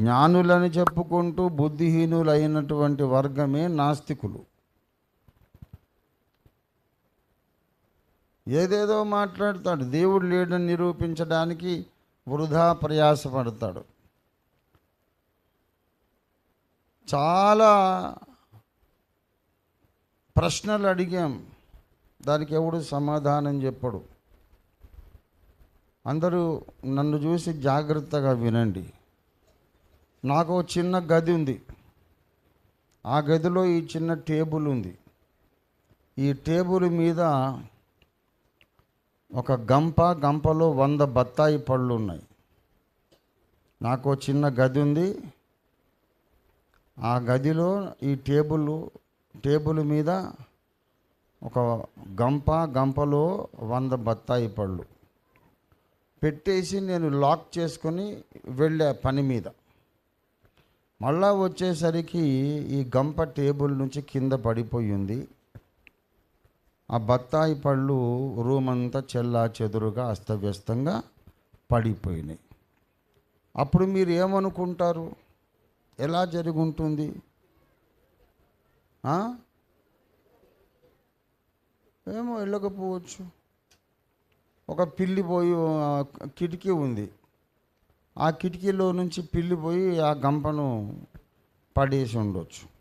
జ్ఞానులని చెప్పుకుంటూ బుద్ధిహీనులైనటువంటి వర్గమే నాస్తికులు. ఏదేదో మాట్లాడతాడు. దేవుడు లేడని నిరూపించడానికి వృధా ప్రయాసపడతాడు. చాలా ప్రశ్నలు అడిగాం. దానికి ఎవడు సమాధానం చెప్పడు. అందరూ నన్ను చూసి జాగ్రత్తగా వినండి. నాకు చిన్న గది ఉంది. ఆ గదిలో ఈ చిన్న టేబుల్ ఉంది. ఈ టేబుల్ మీద ఒక గంప గంపలో వంద బత్తాయి పళ్ళు ఉన్నాయి. నాకు చిన్న గది ఉంది. ఆ గదిలో ఈ టేబుల్ టేబుల్ మీద ఒక గంప గంపలో వంద బత్తాయి పళ్ళు. పెట్టేసి నేను లాక్ చేసుకొని వెళ్ళా పని మీద. మళ్ళా వచ్చేసరికి ఈ గంప టేబుల్ నుంచి కింద పడిపోయింది ఆ బత్తాయి పళ్ళు రూమ్ అంతా చెల్లా చెదురుగా అస్తవ్యస్తంగా పడిపోయినాయి. అప్పుడు మీరు ఏమనుకుంటారు? ఎలా జరిగి ఉంటుంది ఏమో వెళ్ళకపోవచ్చు. ఒక పిల్లి పోయి కిటికీ ఉంది. ఆ కిటికీలో నుంచి పిల్లిపోయి ఆ గంపను పడేసి ఉండొచ్చు.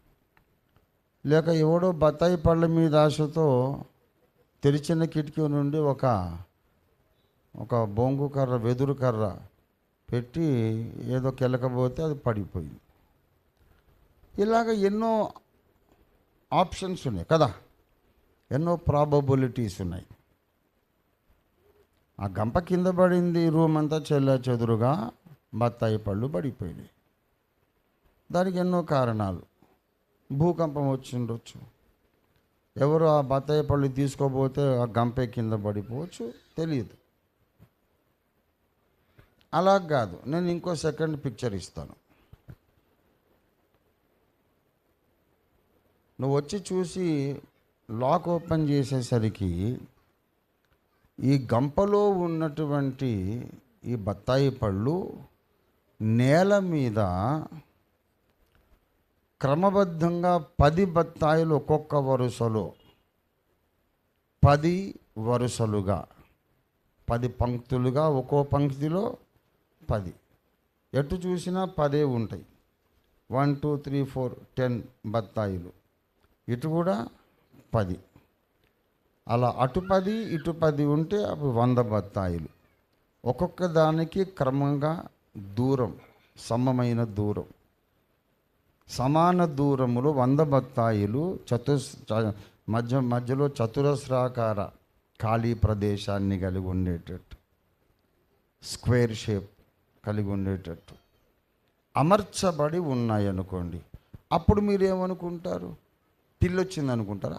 లేక ఎవడో బత్తాయి పళ్ళ మీద ఆశతో తెరిచిన కిటికీ నుండి ఒక ఒక బొంగు కర్ర వెదురు కర్ర పెట్టి ఏదో కెలకపోతే అది పడిపోయింది. ఇలాగ ఎన్నో ఆప్షన్స్ ఉన్నాయి కదా. ఎన్నో ప్రాబబిలిటీస్ ఉన్నాయి. ఆ గంప కింద పడింది రూమ్ అంతా చెల్ల చెదురుగా. బత్తాయి పళ్ళు పడిపోయినాయి. దానికి ఎన్నో కారణాలు. భూకంపం వచ్చిండొచ్చు. ఎవరు ఆ బత్తాయి పళ్ళు తీసుకోపోతే ఆ గంపే కింద పడిపోవచ్చు తెలియదు. అలా కాదు. నేను ఇంకో సెకండ్ పిక్చర్ ఇస్తాను. నువ్వు వచ్చి చూసి లాక్ ఓపెన్ చేసేసరికి ఈ గంపలో ఉన్నటువంటి ఈ బత్తాయి పళ్ళు నేల మీద క్రమబద్ధంగా పది బత్తాయిలు ఒక్కొక్క వరుసలో. పది వరుసలుగా. పది పంక్తులుగా ఒక్కో పంక్తిలో పది. ఎటు చూసినా పదే ఉంటాయి. One two three four ten బత్తాయిలు. ఇటు కూడా పది. అలా అటు పది ఇటు పది ఉంటే అవి వంద బత్తాయిలు. ఒక్కొక్క దానికి క్రమంగా దూరం సమమైన దూరం. సమాన దూరములో వంద బత్తాయిలు చతుస్ చ- మధ్య మధ్యలో చతురస్రాకార ఖాళీ ప్రదేశాన్ని కలిగి ఉండేటట్టు. స్క్వేర్ షేప్ కలిగి ఉండేటట్టు. అమర్చబడి ఉన్నాయి అనుకోండి అప్పుడు మీరు ఏమనుకుంటారు పిల్లి వచ్చింది అనుకుంటారా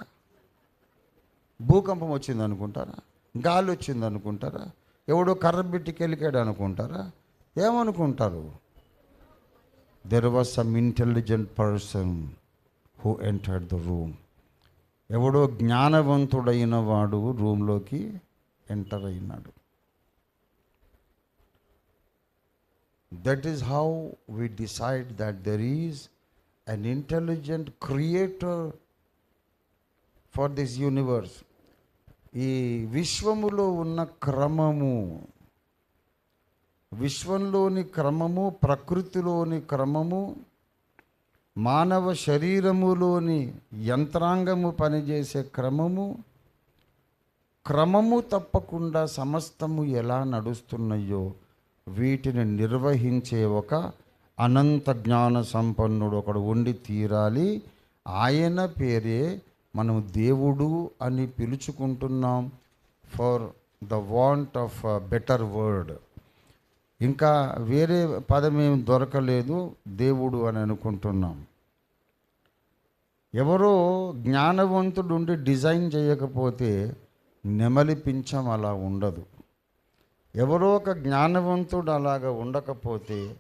భూకంపం వచ్చింది అనుకుంటారా గాలి వచ్చింది అనుకుంటారా ఎవడో కర్ర పెట్టి కెలికాడు అనుకుంటారా ఏమనుకుంటారు? There was some intelligent person who entered the room ఎవడో జ్ఞానవంతుడైన వాడు రూమ్లోకి ఎంటర్ అయినాడు. That is how we decide that there is an intelligent creator for this universe ఈ విశ్వములో ఉన్న క్రమము విశ్వంలోని క్రమము ప్రకృతిలోని క్రమము మానవ శరీరములోని యంత్రాంగము పనిచేసే క్రమము క్రమము తప్పకుండా సమస్తము ఎలా నడుస్తున్నాయో వీటిని నిర్వహించే ఒక అనంత జ్ఞాన సంపన్నుడు ఒకడు ఉండి తీరాలి. ఆయన పేరే మనం దేవుడు అని పిలుచుకుంటున్నాం. For the want of better word ఇంకా వేరే పదం ఏం దొరకలేదు దేవుడు అని అనుకుంటున్నాం. ఎవరో జ్ఞానవంతుడు ఉండి డిజైన్ చేయకపోతే నెమలి పింఛం అలా ఉండదు. ఎవరో ఒక జ్ఞానవంతుడు అలాగా ఉండకపోతే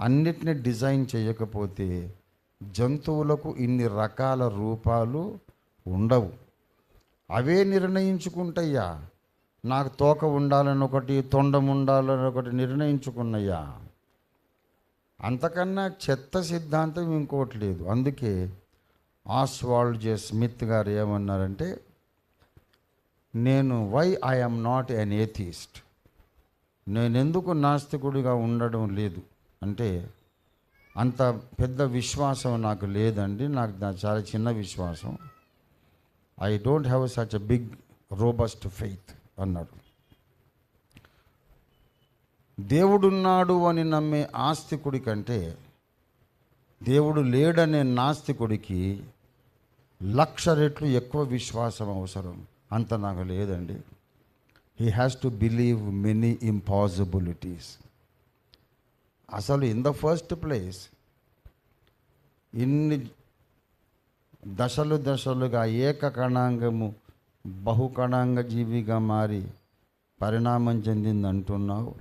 అన్నిటిని డిజైన్ చేయకపోతే జంతువులకు ఇన్ని రకాల రూపాలు ఉండవు. అవే నిర్ణయించుకుంటయ్యా. నాకు తోక ఉండాలని ఒకటి తొండం ఉండాలని ఒకటి నిర్ణయించుకున్నయ్యా. అంతకన్నా చెత్త సిద్ధాంతం ఇంకోటి లేదు. అందుకే ఆస్వాల్డ్ జే స్మిత్ గారు ఏమన్నారంటే నేను why I'm not an atheist. నేను ఎందుకు నాస్తికుడిగా ఉండడం లేదు? అంటే అంత పెద్ద విశ్వాసం నాకు లేదండి. నాకు చాలా చిన్న విశ్వాసం. I don't have such a big robust faith. అన్నాడు. దేవుడున్నాడు అని నమ్మే ఆస్తికుడి కంటే దేవుడు లేడనే నాస్తికుడికి లక్ష రెట్లు ఎక్కువ విశ్వాసం అవసరం. అంత నాకు లేదండి. He has to believe many impossibilities అసలు ఇన్ ద ఫస్ట్ ప్లేస్ ఇన్ని దశలు దశలుగా ఏకకణాంగము బహుకణాంగ జీవిగా మారి పరిణామం చెందింది అంటున్నావు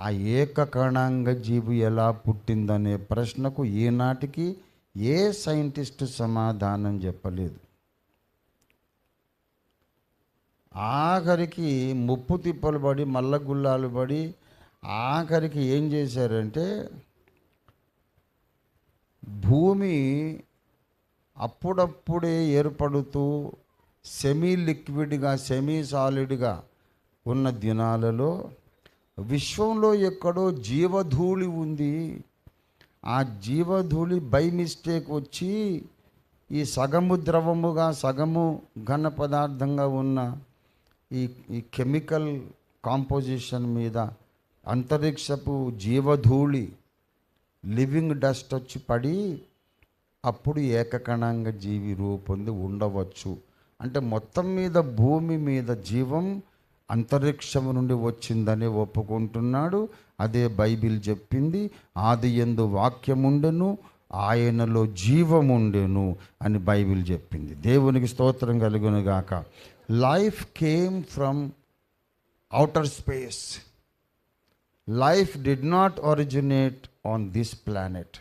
ఆ ఏకకణాంగ జీవి ఎలా పుట్టిందనే ప్రశ్నకు ఈనాటికి ఏ సైంటిస్ట్ సమాధానం చెప్పలేదు. ఆఖరికి ముప్పు తిప్పలు పడి మల్లగుల్లాలు పడి ఆఖరికి ఏం చేశారంటే భూమి అప్పుడప్పుడే ఏర్పడుతూ సెమీ లిక్విడ్గా సెమీ సాలిడ్గా ఉన్న దినాలలో విశ్వంలో ఎక్కడో జీవధూళి ఉంది. ఆ జీవధూళి బై మిస్టేక్ వచ్చి ఈ సగము ద్రవముగా సగము ఘన పదార్థంగా ఉన్న ఈ ఈ కెమికల్ కాంపోజిషన్ మీద అంతరిక్షపు జీవధూళి లివింగ్ డస్ట్ వచ్చి పడి అప్పుడు ఏకకణంగా జీవి రూపొంది ఉండవచ్చు. అంటే మొత్తం మీద భూమి మీద జీవం అంతరిక్షం నుండి వచ్చిందని ఒప్పుకుంటున్నాడు. అదే బైబిల్ చెప్పింది ఆది ఎందు వాక్యముండెను ఆయనలో జీవముండెను అని బైబిల్ చెప్పింది. దేవునికి స్తోత్రం కలుగును గాక life came from outer space life did not originate on this planet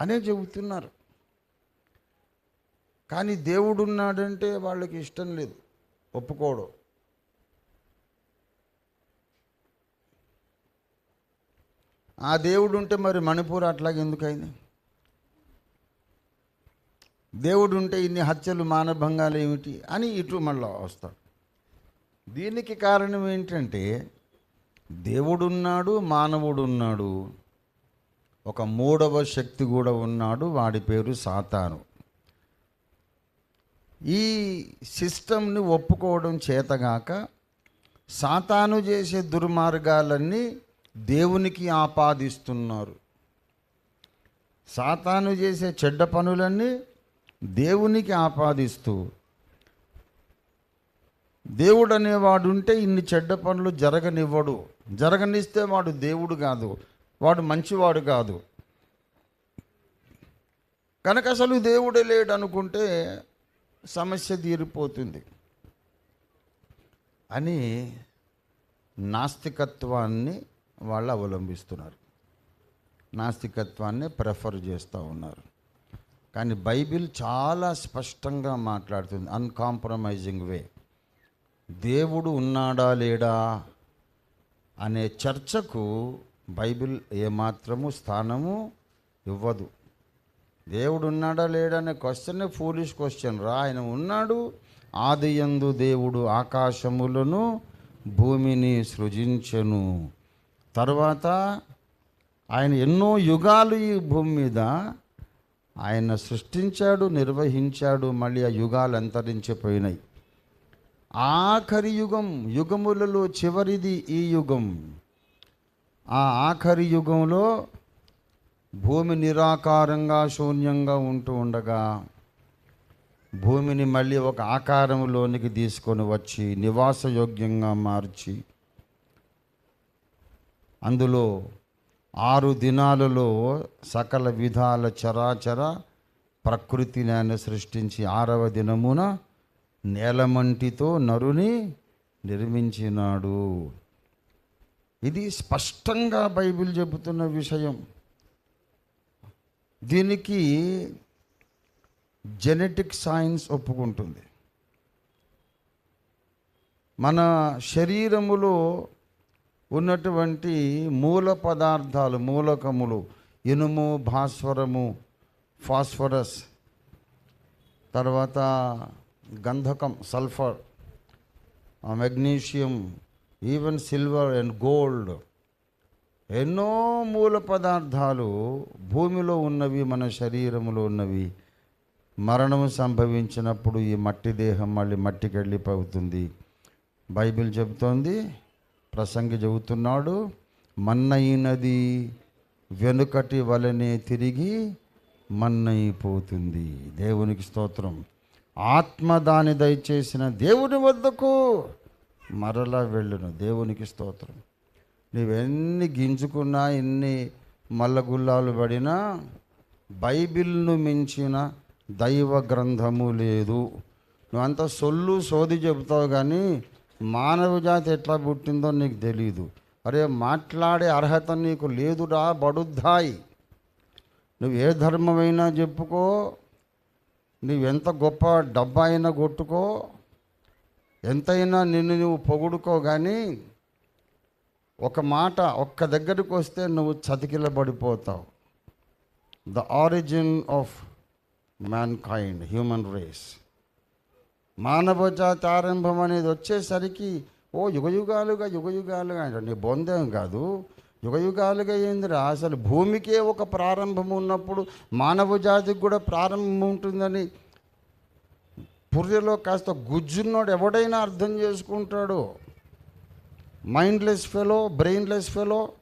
అనే చెబుతున్నారు. కానీ దేవుడు ఉన్నాడంటే వాళ్ళకి ఇష్టం లేదు. ఒప్పుకోడు. ఆ దేవుడు ఉంటే మరి మణిపూర్ అట్లాగే ఎందుకైంది? దేవుడు ఉంటే ఇన్ని హత్యలు మానభంగాలు ఏమిటి అని ఇటు మళ్ళీ వస్తాడు. దీనికి కారణం ఏంటంటే దేవుడున్నాడు మానవుడు ఉన్నాడు ఒక మూడవ శక్తి కూడా ఉన్నాడు వాడి పేరు సాతాను. ఈ సిస్టమ్ని ఒప్పుకోవడం చేతగాక సాతాను చేసే దుర్మార్గాలన్నీ దేవునికి ఆపాదిస్తున్నారు. సాతాను చేసే చెడ్డ పనులన్నీ దేవునికి ఆపాదిస్తూ దేవుడు అనేవాడు ఉంటే ఇన్ని చెడ్డ పనులు జరగనివ్వడు. జరగనిస్తే వాడు దేవుడు కాదు వాడు మంచివాడు కాదు. కనుక అసలు దేవుడే లేడు అనుకుంటే సమస్య తీరిపోతుంది అని నాస్తికత్వాన్ని వాళ్ళు అవలంబిస్తున్నారు. నాస్తికత్వాన్ని ప్రిఫర్ చేస్తూ ఉన్నారు. కానీ బైబిల్ చాలా స్పష్టంగా మాట్లాడుతుంది అన్కాంప్రమైజింగ్ వే దేవుడు ఉన్నాడా లేడా అనే చర్చకు బైబిల్ ఏమాత్రము స్థానము ఇవ్వదు. దేవుడు ఉన్నాడా లేడా అనే క్వశ్చన్ ఫూలిష్ క్వశ్చన్ రా. ఆయన ఉన్నాడు ఆదియందు దేవుడు ఆకాశములను భూమిని సృజించెను. తర్వాత ఆయన ఎన్నో యుగాలు ఈ భూమి మీద ఆయన సృష్టించాడు నిర్వహించాడు మళ్ళీ ఆ యుగాలు అంతరించిపోయినాయి. ఆఖరి యుగం యుగములలో చివరిది ఈ యుగం. ఆ ఆఖరి యుగంలో భూమి నిరాకారంగా శూన్యంగా ఉంటూ ఉండగా భూమిని మళ్ళీ ఒక ఆకారంలోనికి తీసుకొని వచ్చి నివాసయోగ్యంగా మార్చి అందులో ఆరు దినాలలో సకల విధాల చరాచర ప్రకృతిని ఆయన సృష్టించి ఆరవ దినమున నేలమంటితో నరుని నిర్మించినాడు. ఇది స్పష్టంగా బైబిల్ చెబుతున్న విషయం. దీనికి జెనెటిక్ సైన్స్ ఒప్పుకుంటుంది. మన శరీరములో ఉన్నటువంటి మూల పదార్థాలు మూలకములు ఇనుము భాస్వరము ఫాస్ఫరస్ తర్వాత గంధకం sulphur magnesium even silver and gold ఎన్నో మూల పదార్థాలు భూమిలో ఉన్నవి మన శరీరంలో ఉన్నవి. మరణం సంభవించినప్పుడు ఈ మట్టి దేహం మళ్ళీ మట్టికి వెళ్ళిపోతుంది. బైబిల్ చెబుతోంది ప్రసంగి చెబుతున్నాడు మన్నయినది వెనుకటి వలనే తిరిగి మన్నైపోతుంది. దేవునికి స్తోత్రం. ఆత్మ దాని దయచేసిన దేవుని వద్దకు మరలా వెళ్ళును. దేవునికి స్తోత్రం. నువ్వెన్ని గింజుకున్నా ఎన్ని మల్లగుల్లాలు పడినా బైబిల్ను మించిన దైవ గ్రంథము లేదు. నువ్వంత సొల్లు సోది చెబుతావు కానీ మానవ జాతి ఎట్లా పుట్టిందో నీకు తెలియదు అరే మాట్లాడే అర్హత నీకు లేదురా బడుద్దాయి నువ్వు ఏ ధర్మమైనా చెప్పుకో నువ్వెంత గొప్ప డబ్బా అయినా కొట్టుకో ఎంతైనా నిన్ను నువ్వు పొగుడుకో కానీ ఒక మాట ఒక్క దగ్గరికి వస్తే నువ్వు చతికిలబడిపోతావు. The origin of mankind human race మానవ జాతి ఆరంభం అనేది వచ్చేసరికి ఓ యుగయుగాలుగా యుగయుగాలుగా అంటే నీ బొందేం కాదు. యుగయుగాలుగా ఏందిరా? అసలు భూమికే ఒక ప్రారంభం ఉన్నప్పుడు మానవ జాతికి కూడా ప్రారంభం ఉంటుందని పుర్రెలో కాస్త గుజ్జున్నోడు ఎవడైనా అర్థం చేసుకుంటాడు. మైండ్లెస్ ఫెలో బ్రెయిన్లెస్ ఫెలో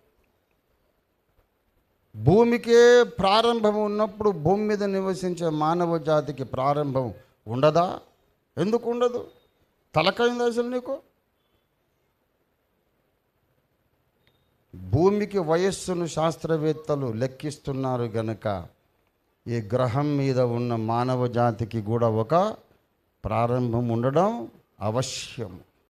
భూమికే ప్రారంభం ఉన్నప్పుడు భూమి మీద నివసించే మానవ జాతికి ప్రారంభం ఉండదా? ఎందుకు ఉండదు? తలకైంది అసలు నీకు? భూమికి వయస్సును శాస్త్రవేత్తలు లెక్కిస్తున్నారు గనక ఈ గ్రహం మీద ఉన్న మానవ జాతికి కూడా ఒక ప్రారంభం ఉండడం అవశ్యం